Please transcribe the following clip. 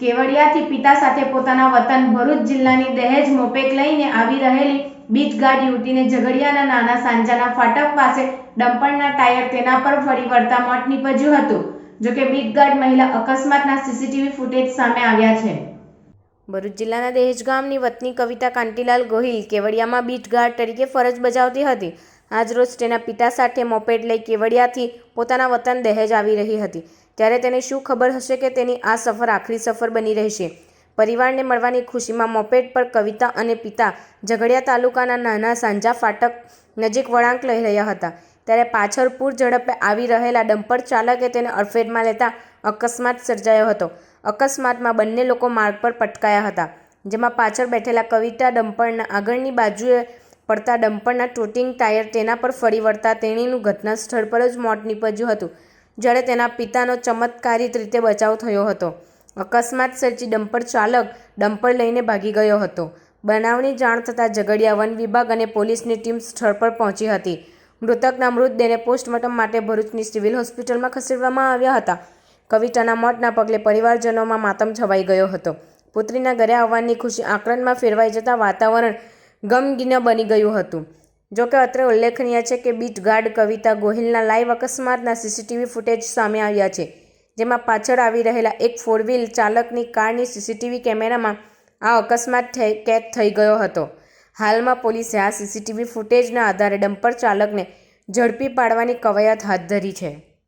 કેવડિયાથી પિતા સાથે પોતાના વતન ભરૂચ જિલ્લાની દહેજ મોપેક લઈને આવી રહેલી બીચગાડ યુવતીને ઝઘડિયાના નાના સાંજાના ફાટક પાસે ડમ્પરના ટાયર તેના પર ફરી વળતા મોત નીપજ્યું હતું જોકે બીટગાર્ડ મહિલા અકસ્માતના સીસીટીવી ફૂટેજ સામે આવ્યા છે. ભરૂચ જિલ્લાના દહેજ ગામની વતની કવિતા કાંતિલાલ ગોહિલ કેવડિયામાં બીટગાર્ડ તરીકે ફરજ બજાવતી હતી. આજરોજ તેના પિતા સાથે મોપેડ લઈ કેવડિયાથી પોતાના વતન દહેજ આવી રહી હતી. ત્યારે તેને શું ખબર હશે કે તેની આ સફર આખરી સફર બની રહેશે? પરિવારને મળવાની ખુશીમાં મોપેડ પર કવિતા અને પિતા ઝઘડિયા તાલુકાના નાના સાંજા ફાટક નજીક વળાંક લઈ રહ્યા હતા. ત્યારે પાછળ પૂર ઝડપે આવી રહેલા ડમ્પર ચાલકે તેને અડફેટમાં લેતા અકસ્માત સર્જાયો હતો. અકસ્માતમાં બંને લોકો માર્ગ પર પટકાયા હતા, જેમાં પાછળ બેઠેલા કવિતા ડમ્પરના આગળની બાજુએ પડતા ડમ્પરના ટૂટિંગ ટાયર તેના પર ફરી વળતા તેણીનું ઘટના સ્થળ પર જ મોત નીપજ્યું હતું, જ્યારે તેના પિતાનો ચમત્કારિત રીતે બચાવ થયો હતો. અકસ્માત સર્જી ડમ્પર ચાલક ડમ્પર લઈને ભાગી ગયો હતો. બનાવની જાણ થતાં ઝઘડિયા વન વિભાગ અને પોલીસની ટીમ સ્થળ પર પહોંચી હતી. મૃતકના મૃતદેહને પોસ્ટમોર્ટમ માટે ભરૂચની સિવિલ હોસ્પિટલમાં ખસેડવામાં આવ્યા હતા. કવિતાના મોતના પગલે પરિવારજનોમાં માતમ છવાઈ ગયો હતો. પુત્રીના ઘરે આવવાની ખુશી આક્રંદમાં ફેરવાઈ જતાં વાતાવરણ ગમગીન બની ગયું હતું. જોકે અત્રે ઉલ્લેખનીય છે કે બીટ ગાર્ડ કવિતા ગોહિલના લાઈવ અકસ્માતના સીસીટીવી ફૂટેજ સામે આવ્યા છે, જેમાં પાછળ આવી રહેલા એક ફોર વ્હીલ ચાલકની કારની સીસીટીવી કેમેરામાં આ અકસ્માત કેદ થઈ ગયો હતો. હાલમાં પોલીસે આ સીસીટીવી ફૂટેજના આધારે ડમ્પર ચાલકને ઝડપી પાડવાની કવાયત હાથ ધરી છે.